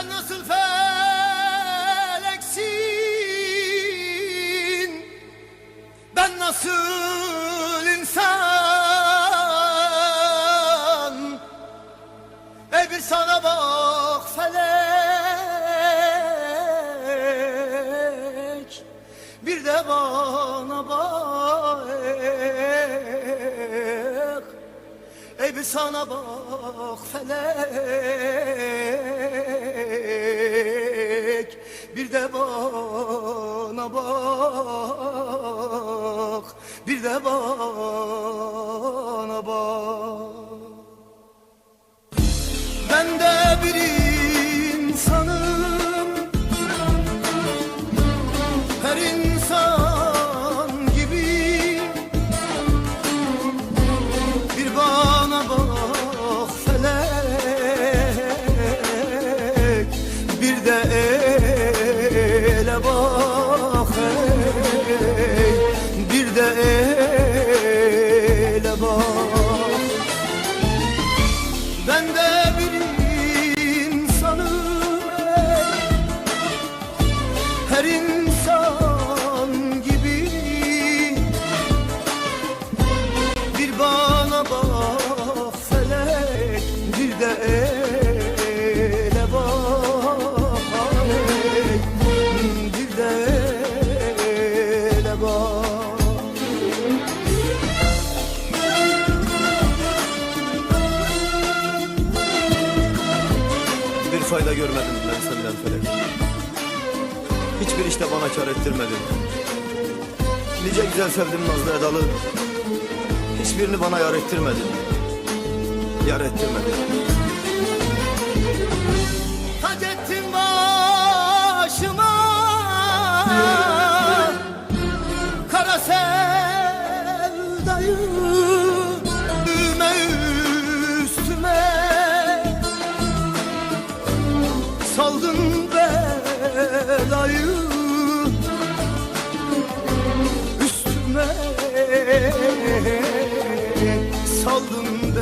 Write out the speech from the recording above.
Sen nasıl feleksin Ben nasıl insan? Ey bir sana bak felek Bir de bana bak. Ey bir sana bak felek Bir de bana bak Bir de bana bak. Ben de bir insanım. Her insan gibi. Bir bana bak felek Bir de ele bak ey Bir de ele bak. Ben de bir insanım Her insan gibi. Bir bana bak felek Bir de ele Bir fayda görmedim. Ben senden felek Hiçbir işte bana kar ettirmedin Nice güzel sevdim Nazlı Edalı. Hiçbirini bana yar ettirmedin Yar ettirmedin Saldın belayı. Üstüme Saldın